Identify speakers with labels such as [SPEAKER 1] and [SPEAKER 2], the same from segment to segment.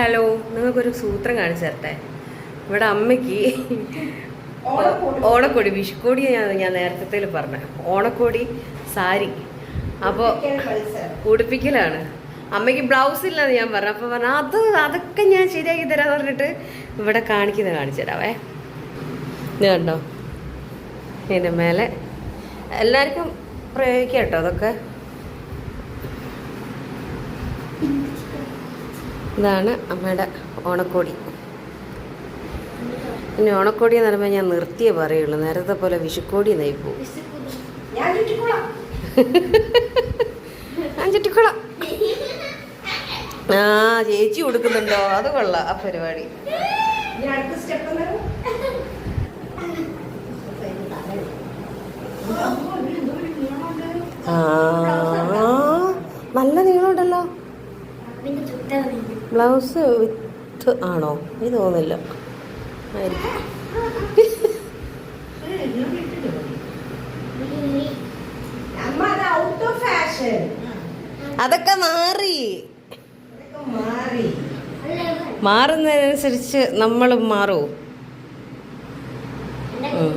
[SPEAKER 1] Hello നിങ്ങൾക്കൊരു സൂത്രം കാണിച്ചു തരട്ടെ? ഇവിടെ അമ്മയ്ക്ക് ഓണക്കോടി. വിഷുക്കോടി ഞാൻ ഞാൻ നേരത്തെ പറഞ്ഞ. ഓണക്കോടി സാരി. അപ്പോൾ ഉടുപ്പിക്കലാണ് അമ്മയ്ക്ക് ബ്ലൗസ് ഇല്ലെന്ന് ഞാൻ പറഞ്ഞു. അപ്പോൾ പറഞ്ഞു അത് അതൊക്കെ ഞാൻ ശരിയാക്കി തരാന്ന് പറഞ്ഞിട്ട് ഇവിടെ കാണിക്കുന്നത് കാണിച്ചു തരാവേ. ഇത് കണ്ടോ? ഇതിന്റെ മേലെ. എല്ലാവർക്കും പ്രയോഗിക്കാം കേട്ടോ അതൊക്കെ. ഇതാണ് അമ്മയുടെ ഓണക്കോടി. പിന്നെ ഓണക്കോടി എന്ന് പറയുമ്പോൾ ഞാൻ നിർത്തിയേ പറയുള്ളൂ. നേരത്തെ പോലെ വിഷുക്കോടി എന്നായി പോകും
[SPEAKER 2] ചുറ്റിക്കോളാം.
[SPEAKER 1] ആ ചേച്ചി കൊടുക്കുന്നുണ്ടോ? അത് കൊള്ളാം. ആ പരിപാടി. ആ നല്ല നീളമുണ്ടല്ലോ. ബ്ലൗസ് വിത്ത് ആണോ? ഇത് തോന്നില്ല ആയിരിക്കും. അതൊക്കെ മാറി. മാറുന്നതിനനുസരിച്ച് നമ്മളും മാറൂ. ഉം,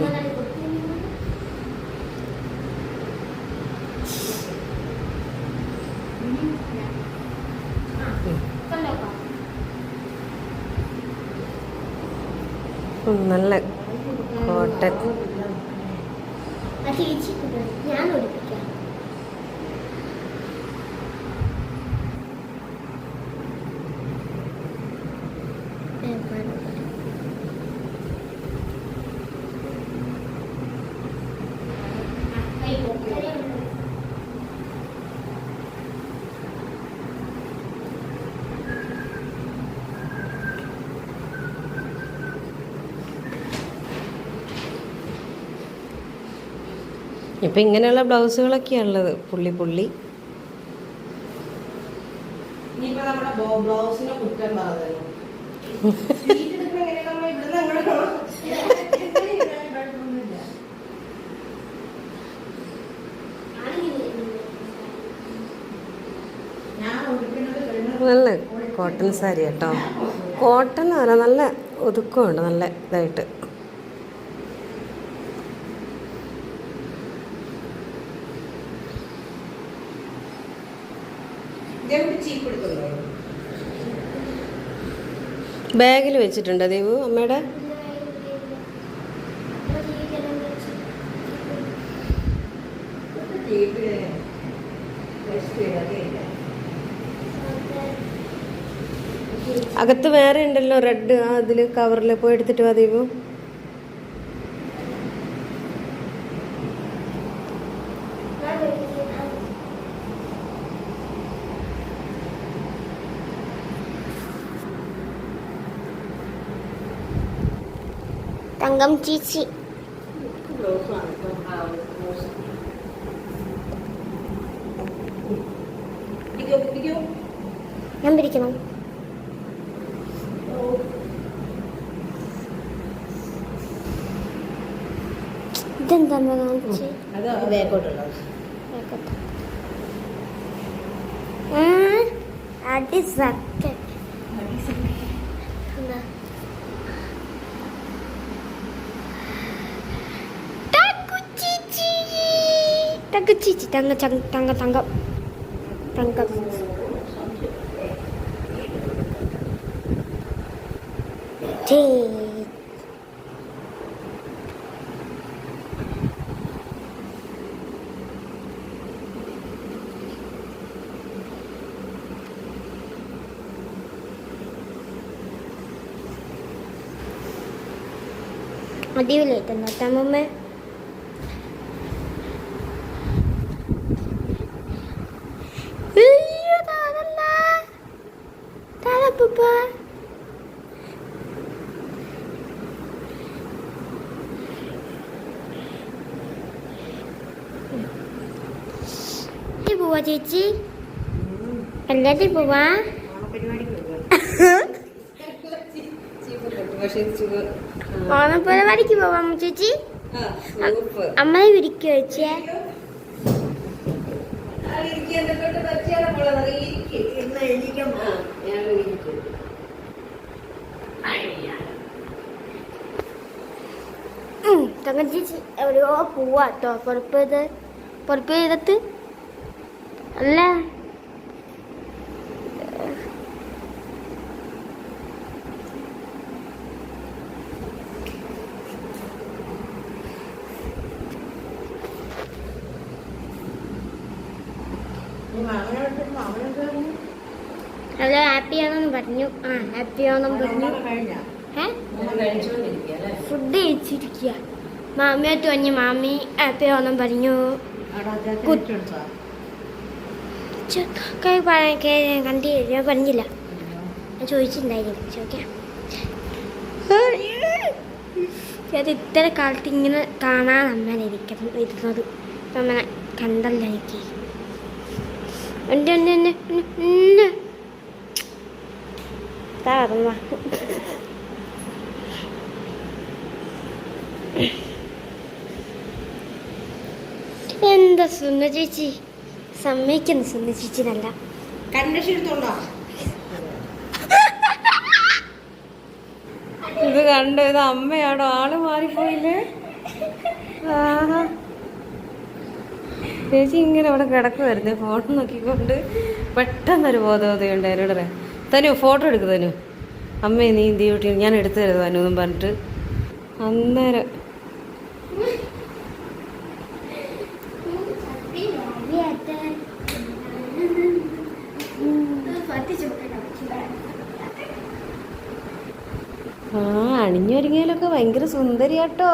[SPEAKER 1] നല്ല കോട്ടൺ
[SPEAKER 3] ഞാൻ ഒളിപ്പിക്കാം
[SPEAKER 1] ഇപ്പം ഇങ്ങനെയുള്ള ബ്ലൗസുകളൊക്കെയാണ് ഉള്ളത്. പുള്ളി പുള്ളി. നല്ല കോട്ടൺ സാരി കേട്ടോ കോട്ടൺ എന്ന് പറഞ്ഞാൽ നല്ല ഒതുക്കമുണ്ട് നല്ല ഇതായിട്ട്. ബാഗിൽ വെച്ചിട്ടുണ്ട് ദേവു അമ്മയുടെ? അകത്ത് വേറെ ഉണ്ടല്ലോ റെഡ് അതിൽ കവറിൽ പോയി എടുത്തിട്ട് വാ ദേവു
[SPEAKER 3] തങ്കം ചീച്ചി ഞാൻ പിടിക്കണം. ഇതെന്താ കാണിച്ച്
[SPEAKER 2] അത് ബാക്കോട്ടുള്ളത്
[SPEAKER 3] അടി സക്ക എന്താ ടക്കുച്ചിച്ചി. ടക്കുച്ചിച്ചി. തങ്ക ചങ്ക തങ്ക തങ്കം തങ്കം ടേ. അടിപൊളിയായിട്ടുണ്ട് കേട്ടോ അമ്മൂമ്മ അയ്യോ, അപ്പൂപ്പ. പോവാ ചേച്ചി. എല്ലാത്തിൽ പോവാ. ഓണപ്പരിപാടിക്ക് പോവാം ചേച്ചി. അമ്മയെ വിരിക്കോ ചേച്ചിയെ തങ്കം ചേച്ചി എവിടെയോ പോവാട്ടോ പുറപ്പ് ചെയ്ത് പുറപ്പ് ചെയ്തിട്ട് അല്ല. ഹലോ ഹാപ്പി ആണെന്ന് പറഞ്ഞു. ആ ഹാപ്പി ആണെന്ന് പറഞ്ഞു. ഫുഡ് കഴിച്ചിരിക്കുക. മാമിയായിട്ട് വന്നു. മാമി ആണെന്ന് പറഞ്ഞു. കണ്ടില്ല പറഞ്ഞില്ല. ഞാൻ ചോദിച്ചിട്ടുണ്ടായിരുന്നു ചോദിക്കാം അത് ഇത്ര കാലത്ത് ഇങ്ങനെ കാണാൻ അമ്മേനെ ഇരിക്കുന്നത് ഇരുന്നത്. അമ്മനെ കണ്ടല്ല എനിക്ക്. ഉണ്ട് ഉണ്ട് ഉണ്ട് ഉണ്ട്, ഉണ്ട്. ഇതാ പറഞ്ഞ എന്താ സുന്ദ ചേച്ചി? സമ്മതിക്കുന്നു സുന്ദ
[SPEAKER 2] ചേച്ചി നല്ല
[SPEAKER 1] ഇത് കണ്ടോ ഇത് അമ്മയാണോ ആൾ മാറിപ്പോയില്ലേ? ആഹാ. ചേച്ചി ഇങ്ങനെ അവിടെ കിടക്കുമായിരുന്നു ഫോൺ നോക്കിക്കൊണ്ട് പെട്ടെന്നൊരു ബോധവതയുണ്ട് എന്നോട് തനു ഫോട്ടോ എടുക്ക് തനു. അമ്മേ നീ ഇന്ത്യ ഞാൻ എടുത്തു തരുന്നു തനു എന്നും പറഞ്ഞിട്ട്. അന്നേരം ആ അണിഞ്ഞൊരുങ്ങിയാലൊക്കെ ഭയങ്കര സുന്ദരിയാട്ടോ.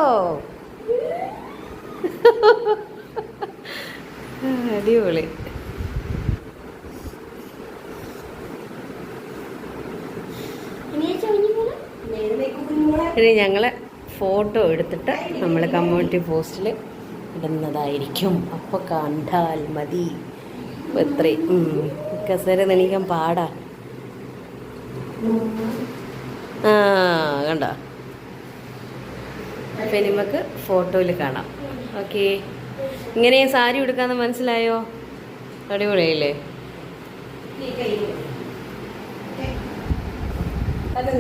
[SPEAKER 1] അടിപൊളി. ഇനി ഞങ്ങൾ ഫോട്ടോ എടുത്തിട്ട് നമ്മൾ കമ്മ്യൂണിറ്റി പോസ്റ്റിൽ ഇടുന്നതായിരിക്കും. അപ്പോൾ കണ്ടാൽ മതി. ഇത്രയും. കസേര നെണിക്കാൻ പാടാ. ആ കണ്ട? അപ്പം നമുക്ക് ഫോട്ടോയിൽ കാണാം. ഓക്കെ ഇങ്ങനെ സാരി ഉടുക്കാന്ന് മനസ്സിലായോ?
[SPEAKER 2] അടിപൊളിയല്ലേ അത്